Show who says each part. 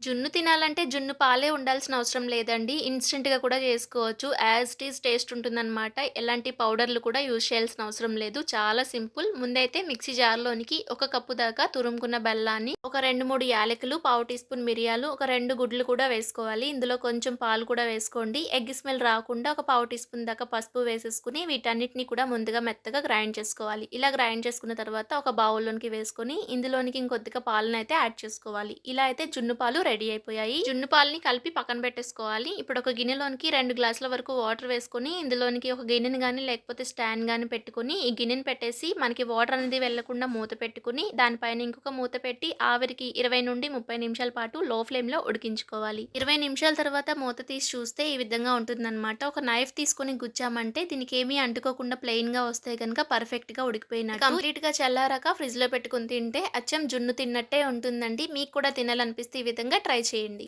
Speaker 1: జున్ను తినాలంటే జున్ను పాలే ఉండాల్సిన అవసరం లేదండి. ఇన్స్టెంట్గా కూడా చేసుకోవచ్చు. యాజ్ ఇట్ ఈస్ టేస్ట్ ఉంటుందన్నమాట ఎలాంటి పౌడర్‌లు కూడా యూజ్ చేయాల్సిన అవసరం లేదు. చాలా సింపుల్. ముందైతే మిక్సీ జార్‌లోనికి ఒక కప్పు దాకా తురుముకున్న బెల్లాన్ని, ఒక 2, 3 యాలకులు, పావు టీ స్పూన్ మిరియాలు, ఒక రెండు గుడ్లు కూడా వేసుకోవాలి. ఇందులో కొంచెం పాలు కూడా వేసుకోండి. ఎగ్ స్మెల్ రాకుండా ఒక పావు టీ స్పూన్ దాకా పసుపు వేసేసుకుని వీటన్నిటిని కూడా ముందుగా మెత్తగా గ్రైండ్ చేసుకోవాలి. ఇలా గ్రైండ్ చేసుకున్న తర్వాత ఒక బౌల్‌లోనికి వేసుకొని ఇందులోనికి ఇంకొద్దిగా పాలనైతే యాడ్ చేసుకోవాలి. ఇలా అయితే జున్ను పాలు రెడీ అయిపోయాయి. జున్ను పాలని కలిపి పక్కన పెట్టేసుకోవాలి. ఇప్పుడు ఒక గిన్నెలోనికి రెండు గ్లాసుల వరకు వాటర్ వేసుకొని ఇందులోనికి ఒక గిన్నెని కానీ లేకపోతే స్టాండ్ కానీ పెట్టుకొని ఈ గిన్నెని పెట్టేసి మనకి వాటర్ అనేది వెళ్ళకుండా మూత పెట్టుకొని దానిపైన ఇంకొక మూత పెట్టి ఆవిరికి 20-30 నిమిషాల పాటు లో ఫ్లేమ్లో ఉడికించుకోవాలి. 20 నిమిషాల తర్వాత మూత తీసి చూస్తే ఈ విధంగా ఉంటుందన్నమాట. ఒక నైఫ్ తీసుకొని గుచ్చామంటే దీనికి ఏమీ అంటుకోకుండా ప్లెయిన్‌గా వస్తే గనుక పర్ఫెక్ట్‌గా ఉడికిపోయినట్టు. కంప్లీట్‌గా చల్లారాక ఫ్రిడ్జ్లో పెట్టుకుని తింటే అచ్చం జున్ను తిన్నట్టే ఉంటుందండి. మీకు కూడా తినాలనిపిస్తే ఈ విధంగా ట్రై చేయండి.